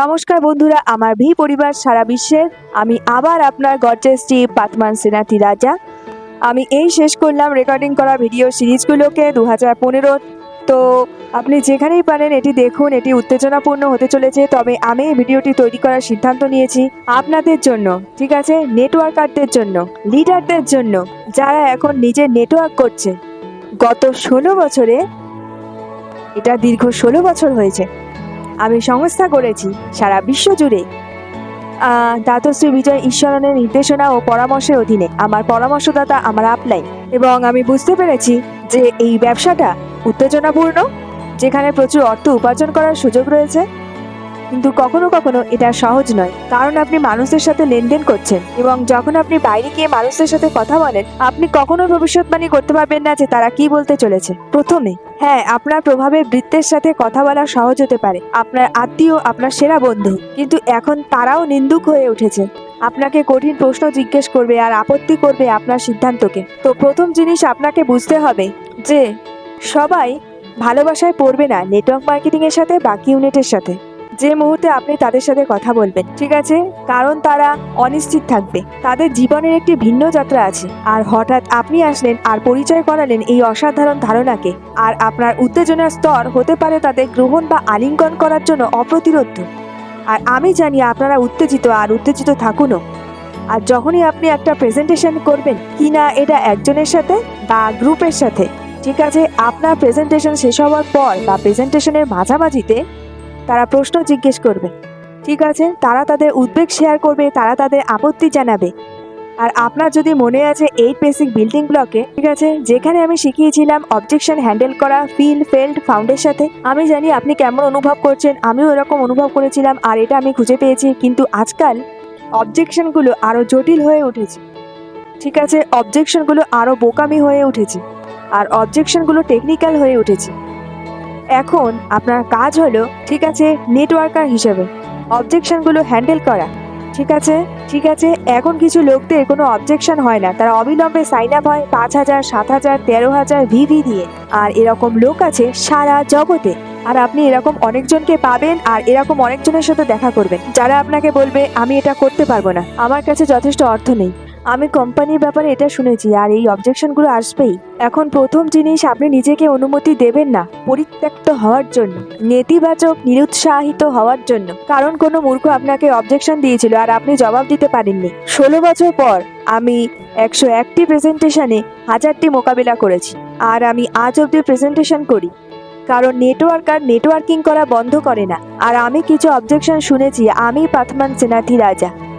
নমস্কার বন্ধুরা, আমার ভি পরিবার সারা বিশ্বের আমি আবার আপনার গডরেজটি পাতমান সেনাতি রাজা। আমি এই শেষ করলাম রেকর্ডিং করা ভিডিও সিরিজগুলোকে দু হাজার পনেরো। তো আপনি যেখানেই পারেন, এটি দেখুন, এটি উত্তেজনাপূর্ণ হতে চলেছে। তবে আমি এই ভিডিওটি তৈরি করার সিদ্ধান্ত নিয়েছি আপনাদের জন্য, ঠিক আছে? নেটওয়ার্কারদের জন্য, লিডারদের জন্য, যারা এখন নিজের নেটওয়ার্ক করছে। গত ষোলো বছরে, এটা দীর্ঘ ষোলো বছর হয়েছে। আমি সংস্থা করেছি সারা বিশ্ব জুড়ে। দাতশ্রী বিজয় ঈশ্বরনের নির্দেশনা ও পরামর্শের অধীনে আমার পরামর্শদাতা আমার আপলাইন এবং আমি বুঝতে পেরেছি যে এই ব্যবসাটা উত্তেজনাপূর্ণ, যেখানে প্রচুর অর্থ উপার্জন করার সুযোগ রয়েছে। কিন্তু কখনো কখনো এটা সহজ নয়। কারণ আপনি মানুষের সাথে লেনদেন করছেন এবং যখন আপনি বাইরে গিয়ে মানুষদের সাথে কথা বলেন, আপনি কখনো ভবিষ্যৎবাণী করতে পারবেন না যে তারা কি বলতে চলেছে। প্রথমে হ্যাঁ আপনার প্রভাবে বৃত্তের সাথে কথা বলা সহজ হতে পারে। আপনার আত্মীয়, আপনার সেরা বন্ধু। কিন্তু এখন তারাও নিন্দুক হয়ে উঠেছে। আপনাকে কঠিন প্রশ্ন জিজ্ঞেস করবে আর আপত্তি করবে আপনার সিদ্ধান্তকে। তো প্রথম জিনিস আপনাকে বুঝতে হবে যে, সবাই ভালোবাসায় পড়বে না নেটওয়ার্ক মার্কেটিংয়ের সাথে বাকি ইউনিটের সাথে। যে মুহূর্তে আপনি তাদের সাথে কথা বলবেন, ঠিক আছে? কারণ তারা অনিশ্চিত থাকবে। তাদের জীবনের একটি ভিন্ন যাত্রা আছে। আর হঠাৎ আপনি আসলেন আর পরিচয় করালেন এই অসাধারণ ধারণাকে। আর আপনার উত্তেজনার স্তর হতে পারে তাদের গ্রহণ বা আলিঙ্গন করার জন্য অপ্রতিরোধ আর আমি জানি আপনারা উত্তেজিত আর উত্তেজিত থাকুনও। আর যখনই আপনি একটা প্রেজেন্টেশন করবেন কি না এটা একজনের সাথে বা গ্রুপের সাথে, ঠিক আছে? আপনার প্রেজেন্টেশন শেষ হওয়ার পর বা প্রেজেন্টেশনের মাঝামাঝিতে তারা প্রশ্ন জিজ্ঞেস করবে। ঠিক আছে, তারা তাদের উদ্বেগ শেয়ার করবে, তারা তাদের আপত্তি জানাবে। আর আপনার যদি মনে আছে এইট বেসিক বিল্ডিং ব্লকে ঠিক আছে, যেখানে আমি শিখিয়েছিলাম অবজেকশন হ্যান্ডেল করা ফিল ফেল্ড ফাউন্ডের সাথে, আমি জানি আপনি কেমন অনুভব করছেন, আমিও এরকম অনুভব করেছিলাম, আর এটা আমি খুঁজে পেয়েছি, কিন্তু আজকাল অবজেকশনগুলো আরও জটিল হয়ে উঠেছে। ঠিক আছে অবজেকশনগুলো আরও বোকামি হয়ে উঠেছে। আর অবজেকশনগুলো টেকনিক্যাল হয়ে উঠেছে। এখন আপনার কাজ হলো, ঠিক আছে নেটওয়ার্কার হিসেবে অবজেকশনগুলো হ্যান্ডেল করা। ঠিক আছে? ঠিক আছে? এখন কিছু লোকদের কোনো অবজেকশন হয় না। তারা অবিলম্বে সাইন আপ হয় পাঁচ হাজার, সাত হাজার, তেরো হাজার ভিভি দিয়ে। আর এরকম লোক আছে সারা জগতে। আর আপনি এরকম অনেকজনকে পাবেন আর এরকম অনেকজনের সাথে দেখা করবেন। যারা আপনাকে বলবে, আমি এটা করতে পারব না। আমার কাছে যথেষ্ট অর্থ নেই। আমি কোম্পানির ব্যাপারে এটা শুনেছি আর এই অবজেকশনগুলো আসবেই। এখন প্রথম জিনিস, আপনি নিজেকে অনুমতি দেবেন না পরিত্যক্ত হওয়ার জন্য, নেতিবাচক, নিরুৎসাহিত হওয়ার জন্য। কারণ কোনো মূর্খ আপনাকে অবজেকশন দিয়েছিল আর আপনি জবাব দিতে পারেননি। ষোলো বছর পর আমি একশো একটি প্রেজেন্টেশনে হাজারটি মোকাবিলা করেছি। আর আমি আজ অবধি প্রেজেন্টেশন করি। কারণ নেটওয়ার্কার নেটওয়ার্কিং করা বন্ধ করে না। আর আমি কিছু অবজেকশন শুনেছি। আমি পাথমান সেনাথি রাজা।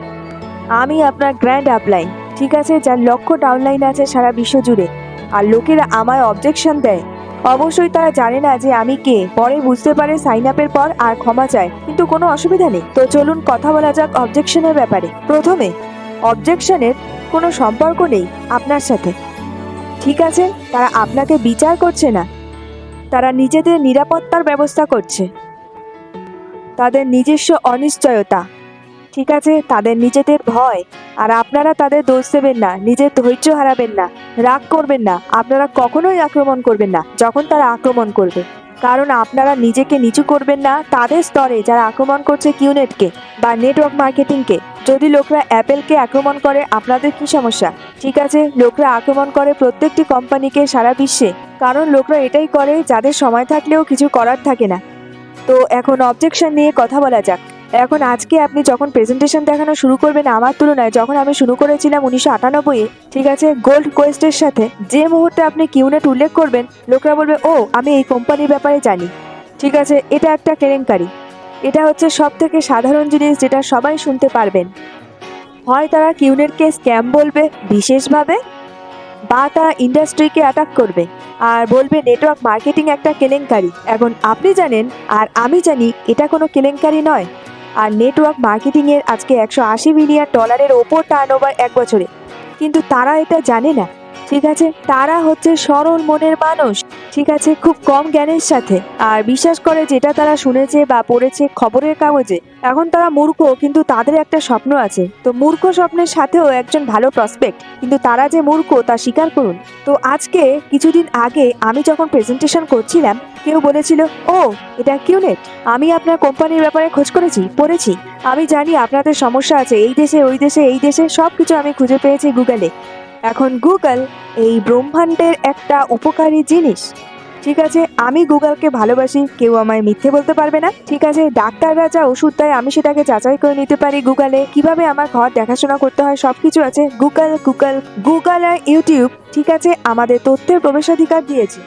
আমি আপনার গ্র্যান্ড আপলাইন ঠিক আছে? যার লক্ষ ডাউনলাইন আছে সারা বিশ্ব জুড়ে। আর লোকেরা আমায় অবজেকশন দেয়। অবশ্যই তারা জানে না যে আমি কে। পরে বুঝতে পারে সাইন আপের পর আর ক্ষমা চায়। কিন্তু কোনো অসুবিধা নেই। তো চলুন কথা বলা যাক অবজেকশনের ব্যাপারে। প্রথমে অবজেকশনের কোনো সম্পর্ক নেই আপনার সাথে। ঠিক আছে? তারা আপনাকে বিচার করছে না। তারা নিজেদের নিরাপত্তার ব্যবস্থা করছে। তাদের নিজস্ব অনিশ্চয়তা। ঠিক আছে, তাদের নিজেদের ভয়। আর আপনারা তাদের দোষ দেবেন না, নিজের ধৈর্য হারাবেন না, রাগ করবেন না, আপনারা কখনোই আক্রমণ করবেন না, যখন তারা আক্রমণ করবে। কারণ আপনারা নিজেকে নিচু করবেন না, তাদের স্তরে যারা আক্রমণ করছে কিউনেটকে বা নেটওয়ার্ক মার্কেটিংকে। যদি লোকরা অ্যাপেলকে আক্রমণ করে, আপনাদের কি সমস্যা? ঠিক আছে, লোকরা আক্রমণ করে প্রত্যেকটি কোম্পানিকে সারা বিশ্বে। কারণ লোকরা এটাই করে, যাদের সময় থাকলেও কিছু করার থাকে না। তো এখন অবজেকশন নিয়ে কথা বলা যাক। এখন আজকে আপনি যখন প্রেজেন্টেশন দেখানো শুরু করবেন আমার তুলনায়, যখন আমি শুরু করেছিলাম উনিশশো আটানব্বইয়ে ঠিক আছে গোল্ড কোয়েস্টের সাথে, যে মুহূর্তে আপনি কিউনেট উল্লেখ করবেন, লোকরা বলবে, ও, আমি এই কোম্পানির ব্যাপারে জানি। ঠিক আছে, এটা একটা কেলেঙ্কারি। এটা হচ্ছে সব থেকে সাধারণ জিনিস যেটা সবাই শুনতে পারবেন। হয় তারা কিউনেটকে স্ক্যাম বলবে বিশেষভাবে, বা তারা ইন্ডাস্ট্রিকে অ্যাটাক করবে, আর বলবে নেটওয়ার্ক মার্কেটিং একটা কেলেঙ্কারি। এখন আপনি জানেন, আর আমি জানি, এটা কোনো কেলেঙ্কারি নয়। আর নেটওয়ার্ক মার্কেটিং এর আজকে একশো আশি মিলিয়ন ডলারের ওপর টার্ন ওভার এক বছরে। কিন্তু তারা এটা জানে না। ঠিক আছে? তারা হচ্ছে সরল মনের মানুষ। ঠিক আছে, খুব কম জ্ঞানের সাথে। আর বিশ্বাস করে যেটা তারা শুনেছে বা পড়েছে খবরের কাগজে, এখন তারা মূর্খ, কিন্তু তাদের একটা স্বপ্ন আছে। তো মূর্খ স্বপ্নের সাথেও একজন ভালো প্রসপেক্ট কিন্তু তারা যে মূর্খ, তা স্বীকার করুন। তো আজকে, কিছুদিন আগে আমি যখন প্রেজেন্টেশন করছিলাম, কেউ বলেছিল, ও, এটা কিউনেট আমি আপনার কোম্পানির ব্যাপারে খোঁজ করেছি, পড়েছি। আমি জানি আপনাদের সমস্যা আছে, এই দেশে, ওই দেশে, এই দেশে সব কিছু আমি খুঁজে পেয়েছি গুগলে এখন গুগল এই ব্রহ্মাণ্ডের একটা উপকারী জিনিস। ঠিক আছে, আমি গুগলকে ভালোবাসি, কেউ আমায় মিথ্যে বলতে পারবে না। ঠিক আছে, ডাক্তাররা যা ওষুধ দেয়, আমি সেটাকে যাচাই করে নিতে পারি গুগলে। কীভাবে আমার ঘর দেখাশোনা করতে হয় সব কিছু আছে। গুগল গুগল গুগল আর ইউটিউব, ঠিক আছে, আমাদের তথ্যের প্রবেশাধিকার দিয়েছে।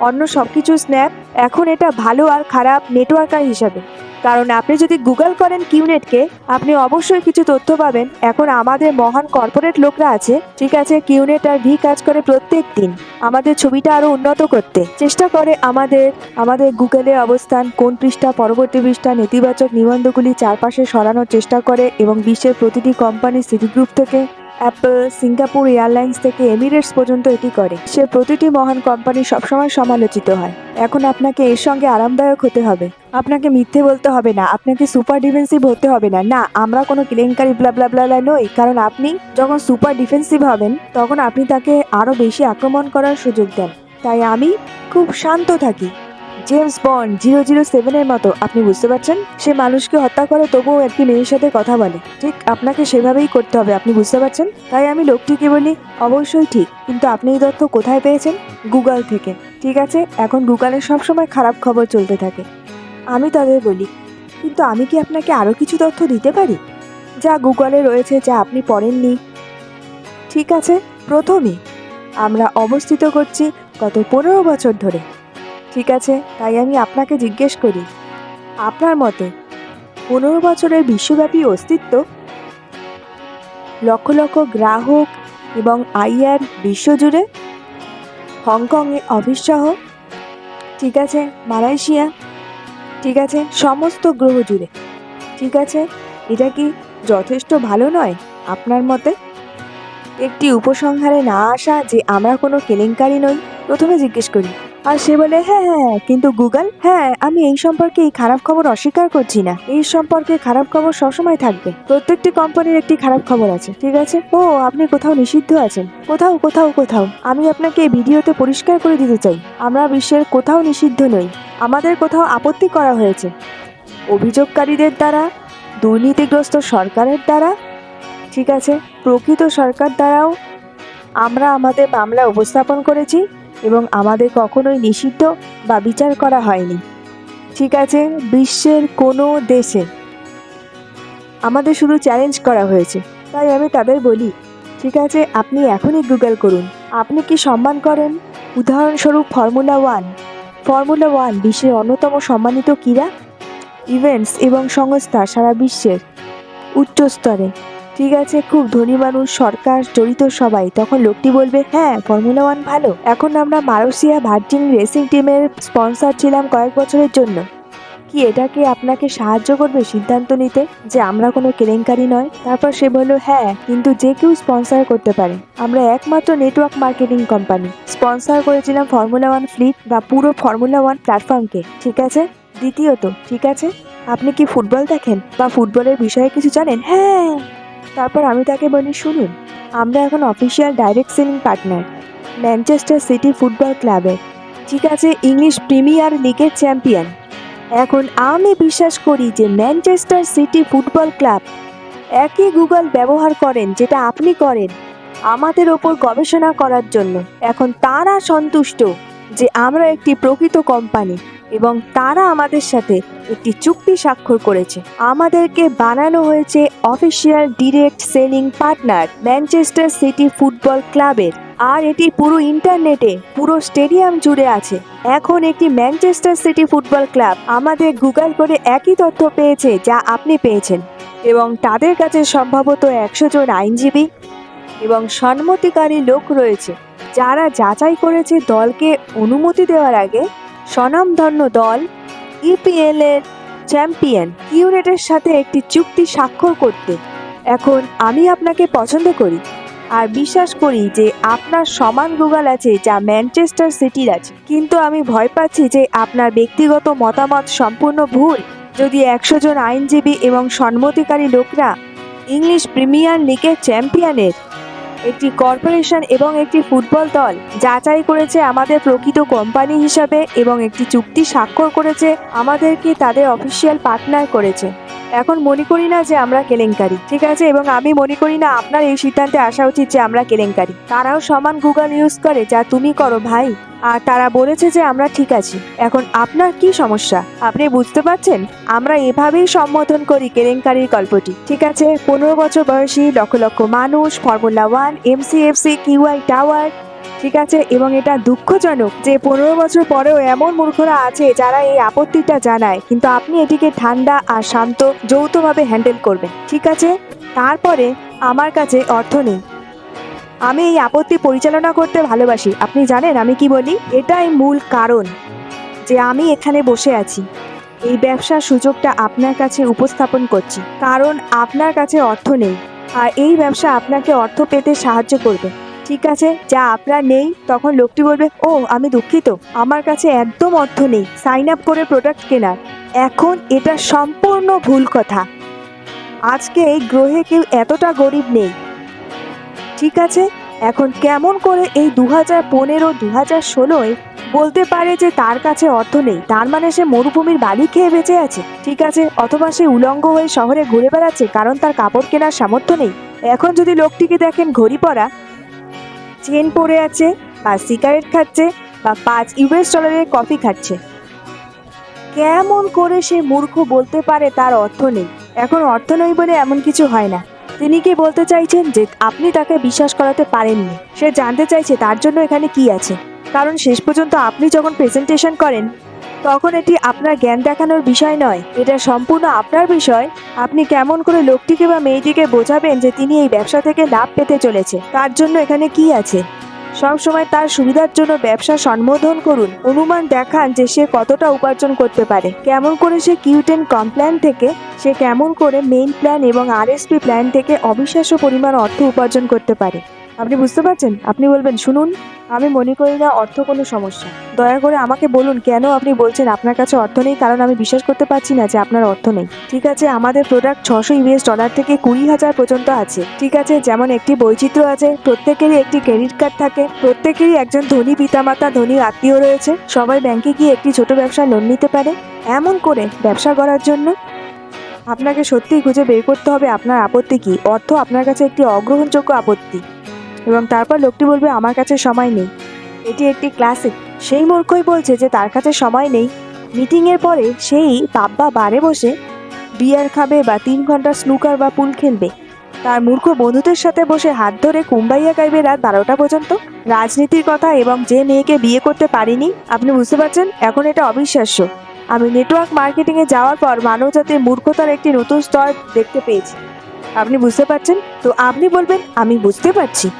অন্য সব কিছু স্ন্যাপ, এখন এটা ভালো আর খারাপ নেটওয়ার্কার হিসাবে। কারণ আপনি যদি গুগল করেন কিউনেটকে, আপনি অবশ্যই কিছু তথ্য পাবেন। এখন আমাদের মহান কর্পোরেট লোকরা আছে, ঠিক আছে? কিউনেট আর ভি কাজ করে প্রত্যেক দিন। আমাদের ছবিটা আরও উন্নত করতে। চেষ্টা করে আমাদের আমাদের গুগলে অবস্থান, কোন পৃষ্ঠা, পরবর্তী পৃষ্ঠা, নেতিবাচক নিবন্ধগুলি চারপাশে সরানোর চেষ্টা করে এবং বিশ্বের প্রতিটি কোম্পানি সিটি গ্রুপ থেকে অ্যাপল, সিঙ্গাপুর এয়ারলাইন্স থেকে এমিরেটস পর্যন্ত এটি করে। সে প্রতিটি মহান কোম্পানি সবসময় সমালোচিত হয়। এখন আপনাকে এর সঙ্গে আরামদায়ক হতে হবে। আপনাকে মিথ্যে বলতে হবে না। আপনাকে সুপার ডিফেন্সিভ হতে হবে না। না, আমরা কোনো কেলেঙ্কারি ব্লা ব্লা ব্লা ব্লা নই। কারণ আপনি যখন সুপার ডিফেন্সিভ হবেন, তখন আপনি তাকে আরও বেশি আক্রমণ করার সুযোগ দেন। তাই আমি খুব শান্ত থাকি। জেমস বন্ড জিরো জিরো সেভেনের মতো, আপনি বুঝতে পারছেন? সে মানুষকে হত্যা করে, তবুও একটি মেয়ের সাথে কথা বলে। ঠিক আপনাকে সেভাবেই করতে হবে, আপনি বুঝতে পারছেন? তাই আমি লোকটিকে বলি, অবশ্যই ঠিক, কিন্তু আপনি এই তথ্য কোথায় পেয়েছেন? গুগল থেকে। ঠিক আছে, এখন গুগলে সবসময় খারাপ খবর চলতে থাকে। আমি তাদের বলি, কিন্তু আমি কি আপনাকে আরও কিছু তথ্য দিতে পারি? যা গুগলে রয়েছে, যা আপনি পড়েননি। ঠিক আছে প্রথমে আমরা অবস্থিত করছি গত পনেরো বছর ধরে। ঠিক আছে, তাই আমি আপনাকে জিজ্ঞেস করি। আপনার মতে, পনেরো বছরের বিশ্বব্যাপী অস্তিত্ব লক্ষ লক্ষ গ্রাহক এবং আইআর বিশ্বজুড়ে হংকংয়ে অফিস সহ ঠিক আছে, মালয়েশিয়া। ঠিক আছে, সমস্ত গ্রহ জুড়ে। ঠিক আছে, এটা কি যথেষ্ট ভালো নয় আপনার মতে? একটি উপসংহারে না আসা যে আমরা কোনো কেলেঙ্কারি নই, প্রথমে জিজ্ঞেস করি। আর সে বলে হ্যাঁ হ্যাঁ কিন্তু গুগল হ্যাঁ আমি এই সম্পর্কে এই খারাপ খবর অস্বীকার করছি না। এই সম্পর্কে খারাপ খবর সবসময় থাকবে। প্রত্যেকটি কোম্পানির একটি খারাপ খবর আছে, ঠিক আছে? ও, আপনি কোথাও নিষিদ্ধ আছেন। কোথাও কোথাও কোথাও। আমি আপনাকে এই ভিডিওতে পরিষ্কার করে দিতে চাই। আমরা বিশ্বের কোথাও নিষিদ্ধ নই। আমাদের কোথাও আপত্তি করা হয়েছে। অভিযোগকারীদের দ্বারা, দুর্নীতিগ্রস্ত সরকারের দ্বারা, ঠিক আছে? প্রকৃত সরকার দ্বারাও আমরা আমাদের মামলা উপস্থাপন করেছি। এবং আমাদের কখনোই নিষিদ্ধ বা বিচার করা হয়নি। ঠিক আছে, বিশ্বের কোনো দেশে আমাদের শুধু চ্যালেঞ্জ করা হয়েছে। তাই আমি তাদের বলি, ঠিক আছে, আপনি এখনই গুগল করুন। আপনি কি সম্মান করেন? উদাহরণস্বরূপ ফর্মুলা ওয়ান ফর্মুলা ওয়ান বিশ্বের অন্যতম সম্মানিত ক্রীড়া? ইভেন্টস এবং সংস্থা সারা বিশ্বের উচ্চ স্তরে। ঠিক আছে, খুব ধনী মানুষ, সরকার, জড়িত সবাই। তখন লোকটি বলবে হ্যাঁ ফর্মুলা ওয়ান ভালো। এখন আমরা মালয়েশিয়া ভার্জিন রেসিং টিমের স্পন্সর ছিলাম কয়েক বছরের জন্য। কি এটা কি আপনাকে সাহায্য করবে সিদ্ধান্ত নিতে যে আমরা কোনো কেলেঙ্কারি নয়? তারপর সে বলল হ্যাঁ কিন্তু যে কেউ স্পন্সর করতে পারে। আমরা একমাত্র নেটওয়ার্ক মার্কেটিং কোম্পানি। স্পন্সর করেছিলাম ফর্মুলা ওয়ান ফ্লিট বা পুরো ফর্মুলা ওয়ান প্ল্যাটফর্মকে ঠিক আছে? দ্বিতীয়ত, ঠিক আছে? আপনি কি ফুটবল দেখেন বা ফুটবলের বিষয়ে কিছু জানেন? হ্যাঁ। তারপর আমি তাকে বলি, শুনুন, আমরা এখন official direct selling partner Manchester City football ক্লাবের ঠিক আছে ইংলিশ প্রিমিয়ার লিগের চ্যাম্পিয়ন এখন আমি বিশ্বাস করি যে ম্যানচেস্টার সিটি ফুটবল ক্লাব একই গুগল ব্যবহার করেন যেটা আপনি করেন আমাদের ওপর গবেষণা করার জন্য। এখন তারা সন্তুষ্ট। যে আমরা একটি প্রকৃত কোম্পানি এবং তারা আমাদের সাথে একটি চুক্তি স্বাক্ষর করেছে। আমাদেরকে বানানো হয়েছে official direct selling partner Manchester City football ক্লাবের। আর এটি পুরো ইন্টারনেটে, পুরো স্টেডিয়াম জুড়ে আছে। এখন একটি ম্যানচেস্টার সিটি ফুটবল ক্লাব আমাদের গুগল করে একই তথ্য পেয়েছে যা আপনি পেয়েছেন। এবং তাদের কাছে সম্ভবত একশো জন আইনজীবী এবং সম্মতিকারী লোক রয়েছে। যারা যাচাই করেছে দলকে অনুমতি দেওয়ার আগে স্বনামধন্য দল ইপিএল এর চ্যাম্পিয়ন ইউনেটের সাথে একটি চুক্তি স্বাক্ষর করতে। এখন আমি আপনাকে পছন্দ করি আর বিশ্বাস করি যে আপনার সমান গুগল আছে যা ম্যানচেস্টার সিটির আছে। কিন্তু আমি ভয় পাচ্ছি যে আপনার ব্যক্তিগত মতামত সম্পূর্ণ ভুল। যদি একশো জন আইনজীবী এবং সম্মতিকারী লোকরা ইংলিশ প্রিমিয়ার লিগের চ্যাম্পিয়নের একটি কর্পোরেশন এবং একটি ফুটবল দল। যাচাই করেছে আমাদের প্রকৃত কোম্পানি হিসাবে এবং একটি চুক্তি স্বাক্ষর করেছে আমাদেরকে তাদের অফিসিয়াল পার্টনার করেছে। এখন মনে করি না যে আমরা কেলেঙ্কারি, ঠিক আছে? এবং আমি মনে করি না আপনার এই সিদ্ধান্তে আসা উচিত যে আমরা কেলেঙ্কারি। তারাও সমান গুগল ইউজ করে, যা তুমি করো ভাই। আর তারা বলেছে যে আমরা ঠিক আছি। এখন আপনার কি সমস্যা? আপনি বুঝতে পারছেন? আমরা এভাবেই সম্বোধন করি কেলেঙ্কারির গল্পটি। ঠিক আছে? পনেরো বছর বয়সী লক্ষ লক্ষ মানুষ formula one MCFC QI tower ঠিক আছে? এবং এটা দুঃখজনক যে পনেরো বছর পরেও এমন মূর্খরা আছে যারা এই আপত্তিটা জানায়। কিন্তু আপনি এটিকে ঠান্ডা আর শান্ত, যৌথভাবে হ্যান্ডেল করবেন। ঠিক আছে? তারপরে আমার কাছে অর্থ নেই। আমি এই আপত্তি পরিচালনা করতে ভালোবাসি। আপনি জানেন আমি কি বলি? এটাই মূল কারণ যে আমি এখানে বসে আছি। এই ব্যবসার সুযোগটা আপনার কাছে উপস্থাপন করছি। কারণ আপনার কাছে অর্থ নেই। আর এই ব্যবসা আপনাকে অর্থ পেতে সাহায্য করবে। ঠিক আছে? যা আপনার নেই, তখন লোকটি বলবে, ও, আমি দুঃখিত। আমার কাছে একদম অর্থ নেই। সাইন আপ করে প্রোডাক্ট কেনার। এখন এটা সম্পূর্ণ ভুল কথা। আজকে এই গ্রহে কেউ এতটা গরিব নেই। ঠিক আছে? এখন কেমন করে এই দু হাজার পনেরো দু হাজার ষোলোয় বলতে পারে যে তার কাছে অর্থ নেই, তার মানে সে মরুভূমির বালি খেয়ে বেঁচে আছে, ঠিক আছে? অথবা সে উলঙ্গ হয়ে শহরে ঘুরে বেড়াচ্ছে কারণ তার কাপড় কেনার সামর্থ্য নেই। এখন যদি লোকটিকে দেখেন ঘড়ি পরা, চেন পরে আছে, বা সিগারেট খাচ্ছে, বা পাঁচ ইউএস ডলারের কফি খাচ্ছে। কেমন করে সে মূর্খ বলতে পারে তার অর্থ নেই। এখন অর্থ নেই বলে এমন কিছু হয় না। তিনি কি বলতে চাইছেন যে আপনি তাকে বিশ্বাস করাতে পারেননি? সে জানতে চাইছে তার জন্য এখানে কি আছে। কারণ শেষ পর্যন্ত আপনি যখন প্রেজেন্টেশন করেন, তখন এটি আপনার জ্ঞান দেখানোর বিষয় নয়। এটা সম্পূর্ণ আপনার বিষয়। আপনি কেমন করে লোকটিকে বা মেয়েটিকে বোঝাবেন যে তিনি এই ব্যবসা থেকে লাভ পেতে চলেছে, তার জন্য এখানে কি আছে? সব সময় তার সুবিধার জন্য ব্যবসা সম্বোধন করুন। অনুমান দেখান যে সে কতটা উপার্জন করতে পারে। কেমন করে সে কিউটেন কমপ্ল্যান থেকে, সে কেমন করে মেইন প্ল্যান এবং আরএসপি প্ল্যান থেকে অবিশ্বাস্য পরিমাণ অর্থ উপার্জন করতে পারে। আপনি বুঝতে পারছেন? আপনি বলবেন, শুনুন, আমি মনে করি না অর্থ কোনো সমস্যা। দয়া করে আমাকে বলুন, কেন আপনি বলছেন আপনার কাছে অর্থ নেই? কারণ আমি বিশ্বাস করতে পারছি না যে আপনার অর্থ নেই। ঠিক আছে, আমাদের প্রোডাক্ট ছশো ইউএস ডলার থেকে কুড়ি হাজার পর্যন্ত আছে। ঠিক আছে, যেমন একটি বৈচিত্র্য আছে, প্রত্যেকেরই একটি ক্রেডিট কার্ড থাকে, প্রত্যেকেরই একজন ধনী পিতামাতা, ধনী আত্মীয় রয়েছে। সবাই ব্যাংকে গিয়ে একটি ছোট ব্যবসা লোন নিতে পারে। এমন করে ব্যবসা করার জন্য আপনাকে সত্যিই খুঁজে বের করতে হবে। আপনার আপত্তি কি? অর্থ আপনার কাছে একটি অগ্রহণযোগ্য আপত্তি। এবং তারপর লোকটি বলবে, আমার কাছে সময় নেই। এটি একটি ক্লাসিক সেই মূর্খই বলছে যে, তার কাছে সময় নেই। মিটিংয়ের পরে সেই পাব্বা বারে বসে বিয়ার খাবে বা তিন ঘণ্টা স্নুকার বা পুল খেলবে। তার মূর্খ বন্ধুদের সাথে বসে হাত ধরে কুম্বাইয়া গাইবে রাত বারোটা পর্যন্ত। রাজনীতির কথা এবং যে মেয়েকে বিয়ে করতে পারিনি, আপনি বুঝতে পারছেন? এখন এটা অবিশ্বাস্য। আমি নেটওয়ার্ক মার্কেটিংয়ে যাওয়ার পর মানবজাতির মূর্খতার একটি নতুন স্তর দেখতে পেয়েছি। আপনি বুঝতে পারছেন? তো আপনি বলবেন, আমি বুঝতে পারছি।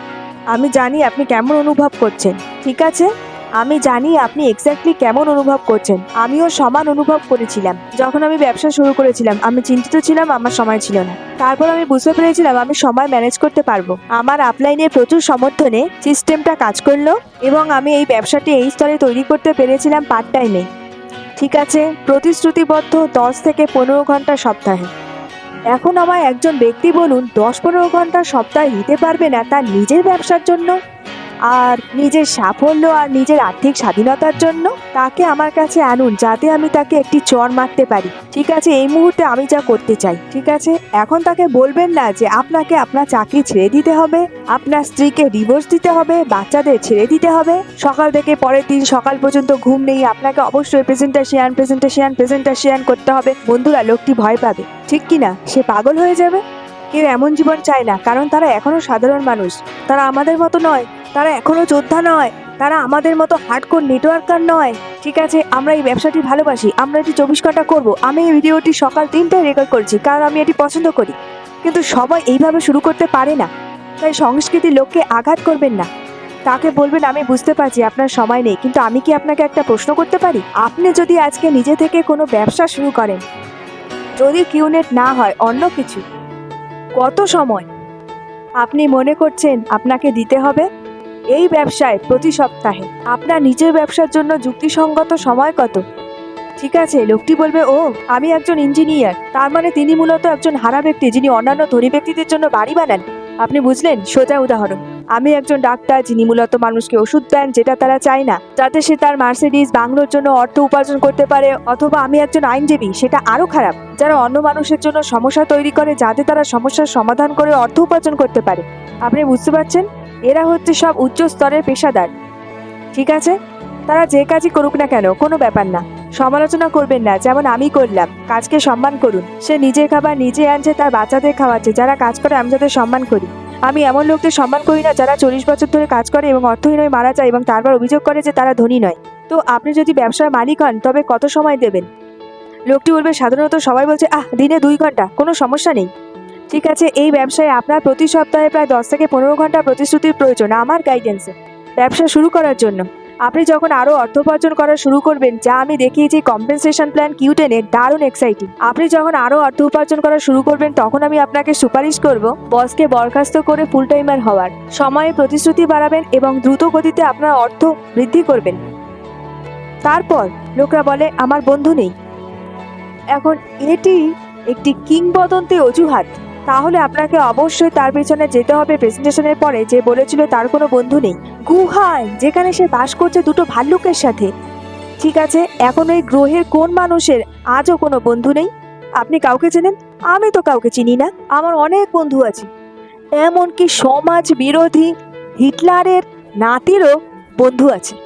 আমি জানি আপনি কেমন অনুভব করছেন, ঠিক আছে? আমি জানি আপনি এক্স্যাক্টলি কেমন অনুভব করছেন। আমিও সমান অনুভব করেছিলাম। যখন আমি ব্যবসা শুরু করেছিলাম, আমি চিন্তিত ছিলাম, আমার সময় ছিল না। তারপর আমি বুঝতে পেরেছিলাম আমি সময় ম্যানেজ করতে পারব। আমার আপলাইনে প্রচুর সমর্থনে সিস্টেমটা কাজ করল এবং আমি এই ব্যবসাটি এই স্তরে তৈরি করতে পেরেছিলাম পার্ট টাইমে ঠিক আছে? প্রতিশ্রুতিবদ্ধ দশ থেকে পনেরো ঘণ্টা সপ্তাহে। এখন আমায় একজন ব্যক্তি বলুন, দশ পনেরো ঘণ্টা সপ্তাহে দিতে পারবে না তার নিজের ব্যবসার জন্য? আর নিজের সাফল্য আর নিজের আর্থিক স্বাধীনতার জন্য তাকে আমার কাছে আনুন, যাতে আমি তাকে একটি চর মারতে পারি। ঠিক আছে, এই মুহূর্তে আমি যা করতে চাই, ঠিক আছে? এখন তাকে বলবেন না যে আপনাকে আপনার চাকরি ছেড়ে দিতে হবে, আপনার স্ত্রীকে ডিভোর্স দিতে হবে, বাচ্চাদের ছেড়ে দিতে হবে। সকাল থেকে পরের দিন সকাল পর্যন্ত ঘুম নেই, আপনাকে অবশ্যই প্রেজেন্টেশন প্রেজেন্টেশন প্রেজেন্টেশন করতে হবে। বন্ধুরা, লোকটি ভয় পাবে। ঠিক কি না? সে পাগল হয়ে যাবে? কেউ এমন জীবন চায় না, কারণ তারা এখনও সাধারণ মানুষ। তারা আমাদের মতো নয়। তারা এখনও যোদ্ধা নয়। তারা আমাদের মতো হার্ডকোর নেটওয়ার্কার নয়। ঠিক আছে, আমরা এই ব্যবসাটি ভালোবাসি। আমরা এটি চব্বিশ ঘণ্টা করব। আমি এই ভিডিওটি সকাল তিনটায় রেকর্ড করছি, কারণ আমি এটি পছন্দ করি। কিন্তু সবাই এইভাবে শুরু করতে পারে না। তাই সংস্কৃতির লোককে আঘাত করবেন না। তাকে বলবেন, আমি বুঝতে পারছি আপনার সময় নেই, কিন্তু আমি কি আপনাকে একটা প্রশ্ন করতে পারি? আপনি যদি আজকে নিজে থেকে কোনো ব্যবসা শুরু করেন, যদি কিউনেট না হয় অন্য কিছু, কত সময়? আপনি মনে করছেন আপনাকে দিতে হবে? এই ব্যবসায় প্রতি সপ্তাহে। আপনার নিজের ব্যবসার জন্য যুক্তিসঙ্গত সময় কত? ঠিক আছে, লোকটি বলবে, ও, আমি একজন ইঞ্জিনিয়ার। তার মানে তিনি মূলত একজন হারা ব্যক্তি, যিনি অন্যান্য ধনী ব্যক্তিদের জন্য বাড়ি বানান। আপনি বুঝলেন? সোজা উদাহরণ। আমি একজন ডাক্তার, যিনি মূলত মানুষকে ওষুধ দেন, যেটা তারা চায় না। যাতে সে তার মার্সিডিজ বাংলোর জন্য অর্থ উপার্জন করতে পারে, অথবা আমি একজন আইনজীবী, সেটা আরও খারাপ। যারা অন্য মানুষের জন্য সমস্যা তৈরি করে, যাতে তারা সমস্যার সমাধান করে অর্থ উপার্জন করতে পারে। আপনি বুঝতে পারছেন? এরা হচ্ছে সব উচ্চ স্তরের পেশাদার। ঠিক আছে? তারা যে কাজই করুক না কেন, কোনো ব্যাপার না। সমালোচনা করবেন না, যেমন আমি করলাম। কাজকে সম্মান করুন। সে নিজের খাবার নিজে আনছে, তার বাচ্চাদের খাওয়াচ্ছে। যারা কাজ করে, আমি যাদের সম্মান করি। আমি এমন লোকদের সম্মান করি না, যারা চল্লিশ বছর ধরে কাজ করে এবং অর্থহীন হয়ে মারা যায় এবং তারপর অভিযোগ করে যে তারা ধনী নয়। তো আপনি যদি ব্যবসার মালিক হন, তবে কত সময় দেবেন? লোকটি বলবে, সাধারণত সবাই বলছে, আহ, দিনে দুই ঘণ্টা, কোনো সমস্যা নেই। ঠিক আছে, এই ব্যবসায় আপনার প্রতি সপ্তাহে প্রায় দশ থেকে পনেরো ঘণ্টা প্রতিশ্রুতির প্রয়োজন, আমার গাইডেন্সে ব্যবসা শুরু করার জন্য। আপনি যখন আরও অর্থ উপার্জন করা শুরু করবেন, যা আমি দেখিয়েছি কম্পেনসেশন প্ল্যান কিউটেনে দারুণ এক্সাইটিং আপনি যখন আরও অর্থ উপার্জন করা শুরু করবেন, তখন আমি আপনাকে সুপারিশ করব, বসকে বরখাস্ত করে ফুল টাইমার হওয়ার। সময়ে প্রতিশ্রুতি বাড়াবেন এবং দ্রুত গতিতে আপনার অর্থ বৃদ্ধি করবেন। তারপর লোকরা বলে, আমার বন্ধু নেই। এখন এটি একটি কিংবদন্তি অজুহাত। তাহলে আপনাকে অবশ্যই তার পিছনে যেতে হবে প্রেজেন্টেশনের পরে। যে বলেছিল তার কোনো বন্ধু নেই। গুহায়, যেখানে সে বাস করছে দুটো ভাল্লুকের সাথে। ঠিক আছে, এখন ওই গ্রহের কোন মানুষের আজও কোনো বন্ধু নেই? আপনি কাউকে চেনেন? আমি তো কাউকে চিনি না। আমার অনেক বন্ধু আছে। এমনকি সমাজ বিরোধী হিটলারের নাতিরও বন্ধু আছে।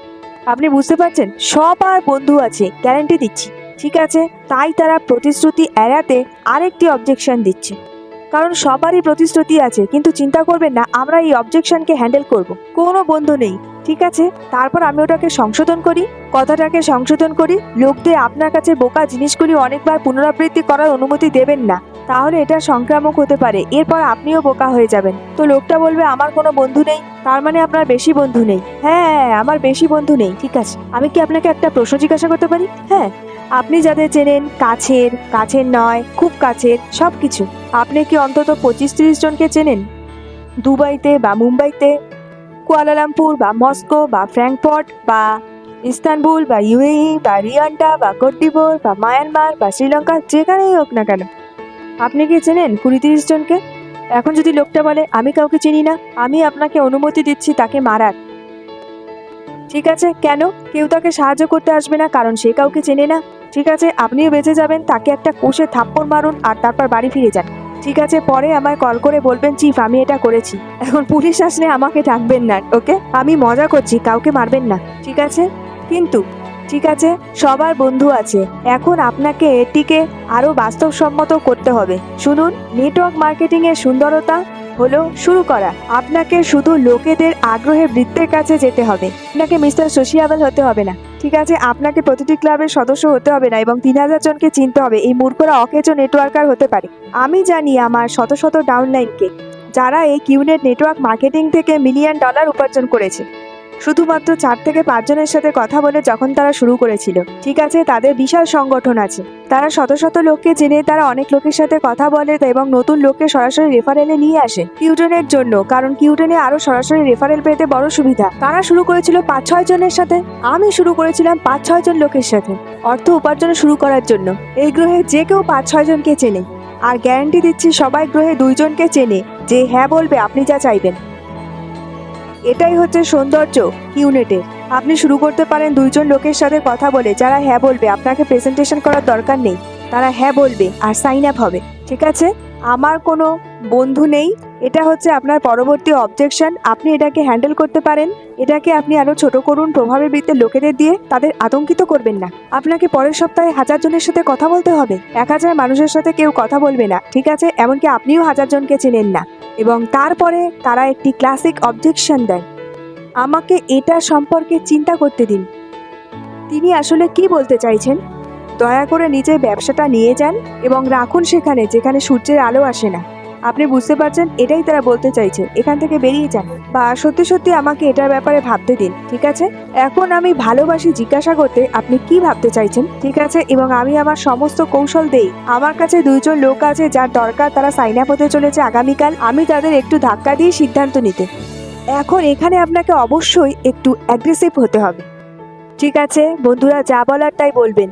আপনি বুঝতে পারছেন? সবার বন্ধু আছে গ্যারান্টি দিচ্ছি। ঠিক আছে, তাই তারা প্রতিশ্রুতি এড়াতে আরেকটি অবজেকশন দিচ্ছে। কারণ সবারই প্রতিশ্রুতি আছে, কিন্তু চিন্তা করবেন না, আমরা এই অবজেকশনকে হ্যান্ডেল করব। কোনো বন্ধু নেই, ঠিক আছে? তারপর আমি ওটাকে সংশোধন করি, কথাটাকে সংশোধন করি লোকদের আপনার কাছে বোকা জিনিসগুলি অনেকবার পুনরাবৃত্তি করার অনুমতি দেবেন না, তাহলে এটা সংক্রামক হতে পারে, এরপর আপনিও বোকা হয়ে যাবেন। তো লোকটা বলবে, আমার কোনো বন্ধু নেই, তার মানে আপনার বেশি বন্ধু নেই। হ্যাঁ আমার বেশি বন্ধু নেই, ঠিক আছে। আমি কি আপনাকে একটা প্রশ্ন জিজ্ঞাসা করতে পারি? হ্যাঁ আপনি যাদের চেনেন, কাছের কাছের নয়, খুব কাছের সব কিছু আপনি কি অন্তত পঁচিশ তিরিশ জনকে চেনেন? দুবাইতে বা মুম্বাইতে, কুয়ালালামপুর বা মস্কো বা ফ্র্যাঙ্কফর্ট বা ইস্তানবুল বা ইউএই বা রিয়ান্ডা বা কোটডিভোর বা মায়ানমার বা শ্রীলঙ্কা, যেখানেই হোক না কেন। আপনি কি চেনেন কুড়ি তিরিশ জনকে? এখন যদি লোকটা বলে, আমি কাউকে চিনি না, আমি আপনাকে অনুমতি দিচ্ছি তাকে মারার। ঠিক আছে? কেন? কেউ তাকে সাহায্য করতে আসবে না, কারণ সে কাউকে চেনে না। ঠিক আছে, আপনিও বেঁচে যাবেন, তাকে একটা কোষে থাপ্পড় মারুন আর তারপর বাড়ি ফিরে যান। ঠিক আছে, পরে আমায় কল করে বলবেন, চিফ, আমি এটা করেছি। এখন পুলিশ আসলে আমাকে ডাকবেন না, ওকে? আমি মজা করছি, কাউকে মারবেন না। ঠিক আছে? কিন্তু, ঠিক আছে, সবার বন্ধু আছে। এখন আপনাকে এটিকে আরও বাস্তবসম্মত করতে হবে। শুনুন, নেটওয়ার্ক মার্কেটিং এর সুন্দরতা হলো, শুরু করা। আপনাকে শুধু লোকেদের আগ্রহে বৃত্তের কাছে যেতে হবে। আপনাকে মিস্টার সোশিয়াবল হতে হবে না। ঠিক আছে, আপনাকে প্রতিটি ক্লাবের সদস্য হতে হবে না এবং তিন হাজার জনকে চিনতে হবে। এই মূর্খরা অকেজ নেটওয়ার্কার হতে পারে। আমি জানি আমার শত শত ডাউনলাইনকে যারা এই কিউনেট নেটওয়ার্ক মার্কেটিং থেকে মিলিয়ন ডলার উপার্জন করেছে। শুধুমাত্র চার থেকে পাঁচজনের সাথে কথা বলে যখন তারা শুরু করেছিল, ঠিক আছে, তাদের বিশাল সংগঠন আছে। তারা শত শত লোককে চেনে, তারা অনেক লোকের সাথে কথা বলে এবং নতুন লোককে সরাসরি রেফারেলে নিয়ে আসে কিউটনের জন্য, কারণ কিউটনে আরও সরাসরি রেফারেল পেতে বড় সুবিধা। তারা শুরু করেছিল পাঁচ, ছয় জনের সাথে, আমি শুরু করেছিলাম পাঁচ, ছয় জন লোকের সাথে। অর্থ উপার্জন শুরু করার জন্য। এই গ্রহে যে কেউ পাঁচ, ছয় জনকে চেনে। আর গ্যারান্টি দিচ্ছি সবাই গ্রহে দুইজনকে চেনে যে হ্যাঁ বলবে, আপনি যা চাইবেন। এটাই হচ্ছে সৌন্দর্য ইউনিটের আপনি শুরু করতে পারেন দুইজন লোকের সাথে কথা বলে, যারা হ্যাঁ বলবে। আপনাকে প্রেজেন্টেশন করার দরকার নেই। তারা হ্যাঁ বলবে আর সাইন আপ হবে। ঠিক আছে? আমার কোনো বন্ধু নেই। এটা হচ্ছে আপনার পরবর্তী অবজেকশন আপনি এটাকে হ্যান্ডেল করতে পারেন। এটাকে আপনি আরও ছোট করুন, প্রভাবের বৃত্তের লোকেদের দিয়ে তাদের আতঙ্কিত করবেন না। আপনাকে পরের সপ্তাহে হাজার জনের সাথে কথা বলতে হবে। এক হাজার মানুষের সাথে কেউ কথা বলবে না, ঠিক আছে? এমনকি আপনিও হাজার জনকে চেনেন না। এবং তারপরে তারা একটি ক্লাসিক অবজেকশন দেয়। আমাকে এটা সম্পর্কে চিন্তা করতে দিন। তিনি আসলে কি বলতে চাইছেন? দয়া করে নিজের ব্যবসাটা নিয়ে যান এবং রাখুন সেখানে, যেখানে সূর্যের আলো আসে না। আপনি বুঝতে পারছেন? এটাই তারা বলতে চাইছে। এখান থেকে বেরিয়ে যান। বা সত্যি সত্যি আমাকে এটার ব্যাপারে ভাবতে দিন, ঠিক আছে? এখন আমি ভালোবাসি জিজ্ঞাসা করতে আপনি কি ভাবতে চাইছেন? ঠিক আছে? এবং আমি আমার সমস্ত কৌশল দেই। আমার কাছে দুইজন লোক আছে যার দরকার তারা সাইন আপ হতে চলেছে আগামীকাল। আমি তাদের একটু ধাক্কা দিয়ে সিদ্ধান্ত নিতে। এখন এখানে আপনাকে অবশ্যই একটু অ্যাগ্রেসিভ হতে হবে। ঠিক আছে? বন্ধুরা, যা বলার তাই বলবেন।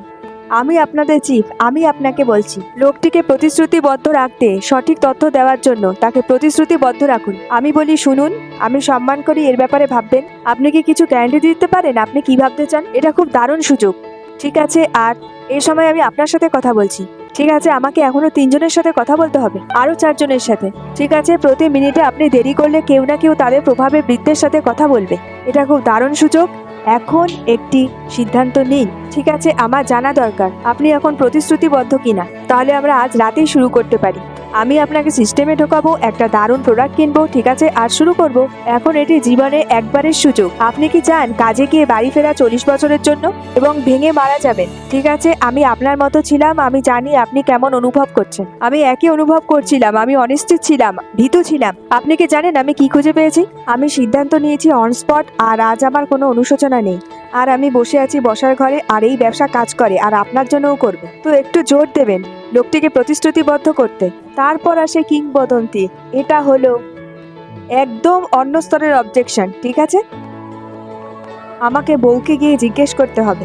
আমি আপনাদের চিফ আমি আপনাকে বলছি, লোকটিকে প্রতিশ্রুতিবদ্ধ রাখতে, সঠিক তথ্য দেওয়ার জন্য তাকে প্রতিশ্রুতিবদ্ধ রাখুন। আমি বলি, শুনুন, আমি সম্মান করি এর ব্যাপারে ভাববেন। আপনি কি কিছু গ্যারান্টি দিতে পারেন? আপনি কি ভাবতে চান? এটা খুব দারুণ সুযোগ। ঠিক আছে, আর এই সময় আমি আপনার সাথে কথা বলছি। ঠিক আছে, আমাকে এখনও তিনজনের সাথে কথা বলতে হবে আরও চারজনের সাথে। ঠিক আছে, প্রতি মিনিটে আপনি দেরি করলে কেউ না কেউ তাদের প্রভাবে বৃদ্ধের সাথে কথা বলবে। এটা খুব দারুণ সুযোগ। এখন একটি সিদ্ধান্ত নিন। ঠিক আছে, আমার জানা দরকার। আপনি এখন প্রতিশ্রুতিবদ্ধ কিনা? তাহলে আমরা আজ রাতেই শুরু করতে পারি। আমি আপনাকে সিস্টেমে ঢোকাবো, একটা দারুণ প্রোডাক্ট কিনবো, ঠিক আছে? আর শুরু করব। এখন এটি জীবনে একবারের সুযোগ। আপনি কি চান কাজে গিয়ে বাড়ি ফেরা চল্লিশ বছরের জন্য এবং ভেঙে মারা যাবেন? ঠিক আছে, আমি আপনার মতো ছিলাম, আমি জানি আপনি কেমন অনুভব করছেন। আমি একই অনুভব করছিলাম, আমি অনিশ্চিত ছিলাম, ভীতু ছিলাম। আপনি কি জানেন আমি কি খুঁজে পেয়েছি? আমি সিদ্ধান্ত নিয়েছি অন স্পট আর আজ আমার কোনো অনুশোচনা নেই। আর আমি বসে আছি বসার ঘরে, আর এই ব্যবসা কাজ করে, আর আপনার জন্যও করবে। তো একটু জোর দেবেন লোকটিকে প্রতিশ্রুতিবদ্ধ করতে। তারপর আসে কিংবদন্তি। এটা হলো একদম অন্য স্তরের অবজেকশন ঠিক আছে? আমাকে বউকে গিয়ে জিজ্ঞেস করতে হবে।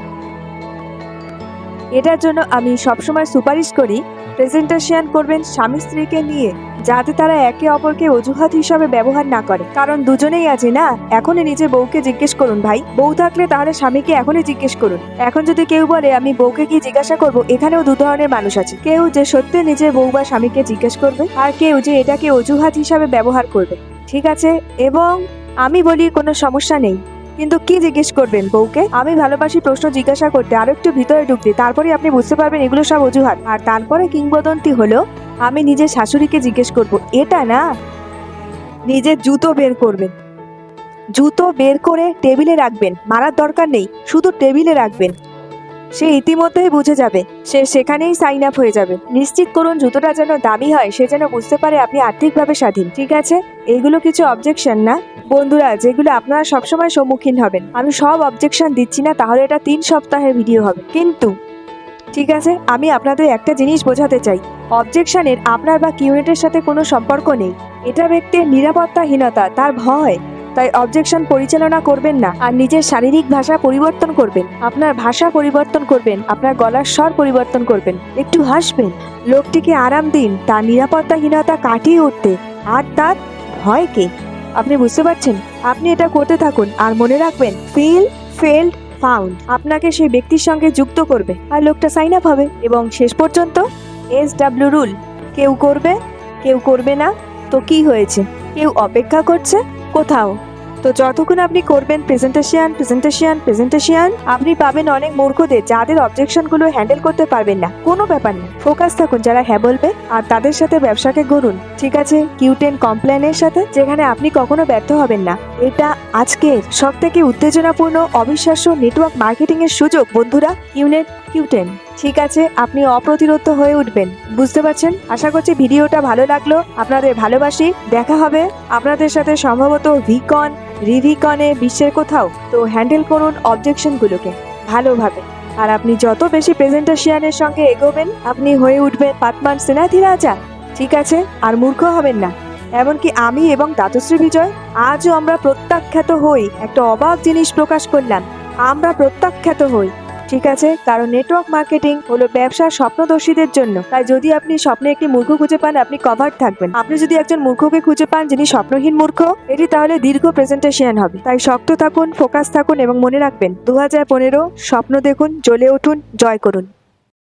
এটার জন্য আমি সবসময় সুপারিশ করি প্রেজেন্টেশন করবেন স্বামী স্ত্রীকে নিয়ে, যাতে তারা একে অপরকে অজুহাত হিসাবে ব্যবহার না করে। কারণ দুজনেই আছে না? এখনই নিজের বউকে জিজ্ঞেস করুন ভাই। বউ থাকলে তাহলে স্বামীকে এখনই জিজ্ঞেস করুন। এখন যদি কেউ বলে, আমি বউকে কি জিজ্ঞাসা করব এখানেও দু ধরনের মানুষ আছে। কেউ যে সত্যি নিজের বউ বা স্বামীকে জিজ্ঞেস করবে, আর কেউ যে এটাকে অজুহাত হিসাবে ব্যবহার করবে। ঠিক আছে? এবং আমি বলি কোনো সমস্যা নেই। কিন্তু কি জিজ্ঞেস করবেন বউকে? আমি ভালোবাসি প্রশ্ন জিজ্ঞাসা করতে আরও একটু ভিতরে ঢুকতে তারপরে আপনি বুঝতে পারবেন এগুলো সব অজুহাত। আর তারপরে কিংবদন্তি হলো, আমি নিজের শাশুড়িকে জিজ্ঞেস করব, এটা না? নিজের জুতো বের করবেন। জুতো বের করে টেবিলে রাখবেন, মারার দরকার নেই, শুধু টেবিলে রাখবেন। সে ইতিমধ্যেই বুঝে যাবে। সে সেখানেই সাইন আপ হয়ে যাবে। নিশ্চিত করুন, জুতোটা যেন দামি হয়, সে যেন বুঝতে পারে আপনি আর্থিকভাবে স্বাধীন। ঠিক আছে? এইগুলো কিছু অবজেকশন না। বন্ধুরা, যেগুলো আপনারা সবসময় সম্মুখীন হবেন। আমি সব অবজেকশন দিচ্ছি না, তাহলে এটা তিন সপ্তাহের ভিডিও হবে। কিন্তু, ঠিক আছে? আমি আপনাদের একটা জিনিস বোঝাতে চাই। অবজেকশনের আপনার বা কিউনিটের সাথে কোনো সম্পর্ক নেই। এটা ব্যক্তির নিরাপত্তাহীনতা, তার ভয়। তাই অবজেকশন পরিচালনা করবেন না আর নিজের শারীরিক ভাষা পরিবর্তন করবেন। আপনার ভাষা পরিবর্তন করবেন, আপনার গলার স্বর পরিবর্তন করবেন। একটু হাসবেন। লোকটিকে আরাম দিন, তার নিরাপত্তাহীনতা কাটিয়ে উঠতে। আর তার ভয়কে। আপনি বুঝতে পারছেন? আপনি এটা করতে থাকুন আর মনে রাখবেন ফিল ফেল্ড ফাউন্ড আপনাকে সেই ব্যক্তির সঙ্গে যুক্ত করবে। আর লোকটা সাইন আপ হবে। এবং শেষ পর্যন্ত এস ডাব্লিউ রুল কেউ করবে কেউ করবে না, তো কি হয়েছে? কেউ অপেক্ষা করছে? কোথাও। তো যতক্ষণ আপনি করবেন প্রেজেন্টেশন প্রেজেন্টেশন প্রেজেন্টেশন আপনি পাবেন অনেক মূর্খদের যাদের অবজেকশনগুলো হ্যান্ডেল করতে পারবেন না। কোনো ব্যাপার না। ফোকাস থাকুন যারা হ্যাঁ বলবে আর তাদের সাথে ব্যবসাকে গড়ুন। ঠিক আছে? কিউটেন কমপ্লেনের সাথে যেখানে আপনি কখনো ব্যর্থ হবেন না। এটা আজকের সব থেকে উত্তেজনাপূর্ণ, অবিশ্বাস্য নেটওয়ার্ক মার্কেটিং এর সুযোগ। বন্ধুরা কিউনেট কিউটেন। ঠিক আছে, আপনি অপ্রতিরোধ হয়ে উঠবেন। বুঝতে পারছেন? আশা করছি ভিডিওটা ভালো লাগল। আপনাদের ভালোবাসি। দেখা হবে আপনাদের সাথে সম্ভবত ভিকন, রিভিকনে, বিশ্বের কোথাও। তো হ্যান্ডেল করুন অবজেকশনগুলোকে ভালোভাবে। আর আপনি যত বেশি প্রেজেন্টেশনের সঙ্গে এগোবেন, আপনি হয়ে উঠবেন পাতমান সেনাথি রাজা ঠিক আছে? আর মূর্খ হবেন না। এমনকি আমি এবং দাতশ্রী বিজয়, আজও আমরা প্রত্যাখ্যাত হই। একটা অবাক জিনিস প্রকাশ করলাম। আমরা প্রত্যাখ্যাত হই। ঠিক আছে, কারণ নেটওয়ার্ক মার্কেটিং হলো ব্যবসার স্বপ্নদর্শীদের জন্য। তাই যদি আপনি স্বপ্নে একটি মূর্খ খুঁজে পান, আপনি কভার থাকবেন। আপনি যদি একজন মূর্খকে খুঁজে পান, যিনি স্বপ্নহীন মূর্খ, এটি তাহলে দীর্ঘ প্রেজেন্টেশন হবে। তাই শক্ত থাকুন ফোকাস থাকুন এবং মনে রাখবেন দু হাজার পনেরো স্বপ্ন দেখুন, জ্বলে উঠুন, জয় করুন।